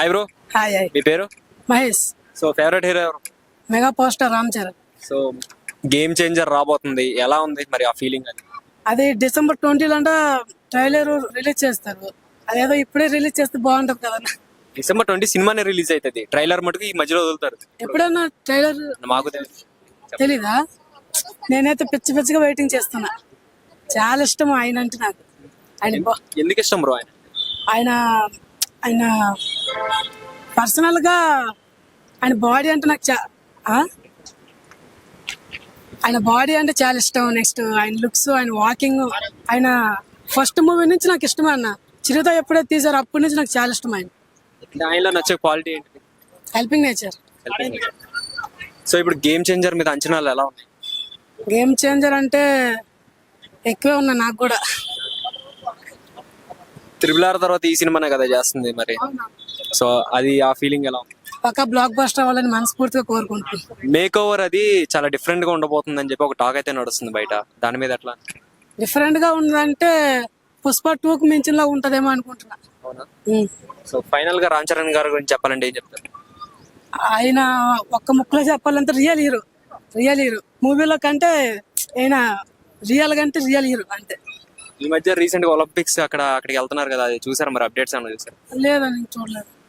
Hi bro hi hi మీ పేరు? Mahesh. So favourite hero ఎవరు? Mega poster Ram Charan. So game changer రాబోతుంది. ఎలా ఉంది మరి ఆ ఫీలింగ్ అది? అది డిసెంబర్ ట్వంటీలో అంట ట్రైలర్ రిలీజ్ చేస్తారు. అదేదో ఇప్పుడే రిలీజ్ చేస్తే బాగుంటుంది కదా. డిసెంబర్ ట్వంటీ సినిమానే రిలీజ్ అవుతుంది ట్రైలర్ మటుకు ఈ మధ్యలో వదులుతారు. ఎప్పుడైనా ట్రైలర్ మాకు తెలియదు తెలీదా? నేనైతే పిచ్చి పిచ్చిగా వెయిటింగ్ చేస్తున్నా. చాలా ఇష్టం ఆయన అంటే నాకు. ఆయన ఎందుకు ఇష్టం బ్రో ఆయన? ఆయన ఆయన పర్సనల్గా ఆయన బాడీ అంటే నాకు చా? ఆయన బాడీ అంటే చాలా ఇష్టం. నెక్స్ట్ ఆయన లుక్స్ ఆయన వాకింగ్ ఆయన ఫస్ట్ మూవీ నుంచి నాకు ఇష్టం అన్న. చిరుత ఎప్పుడైతే తీసారో అప్పటి నుంచి నాకు చాలా ఇష్టం ఆయన. ఆయనలో నచ్చే క్వాలిటీ ఏంటి? హెల్పింగ్ నేచర్ సో ఇప్పుడు గేమ్ చేంజర్ మీద అంచనాలు ఎలా ఉన్నాయి? గేమ్ చేంజర్ అంటే ఎక్కువే ఉన్నా నాకు కూడా. త్రిబుల్ ఆర్ తర్వాత ఈ సినిమానే కదా చేస్తుంది మరి. సో అది ఆ ఫీలింగ్ ఎలా పక్క బ్లాక్ బస్టర్ అవ్వాలని మనస్ఫూర్తిగా కోరుకుంటున్నాను. మేక్ ఓవర్ అది చాలా డిఫరెంట్గా ఉండబోతుంది అని చెప్పి ఒక టాక్ అయితే నడుస్తుంది బయట. దాని మీద ఎట్లా? డిఫరెంట్గా ఉందంటే పుష్ప టూకు మించినలా ఉంటదేమో అనుకుంటున్నా. సో ఫైనల్గా రామ్ చరణ్ గారి గురించి చెప్పాలంటే ఏం చెప్తారు? ఆయన ఒక్క ముక్కలో చెప్పాలంటే రియల్ హీరో రియల్ హీరో మూవీలో కంటే ఆయన రియల్ అంటే రియల్ హీరో అంతే. ఈ మధ్య రీసెంట్గా ఒలింపిక్స్ అక్కడ అక్కడికి వెళ్తున్నారు కదా అది చూసారు మరి అప్డేట్స్ ఏమైనా చూసారు? లేదా చూడలేదు.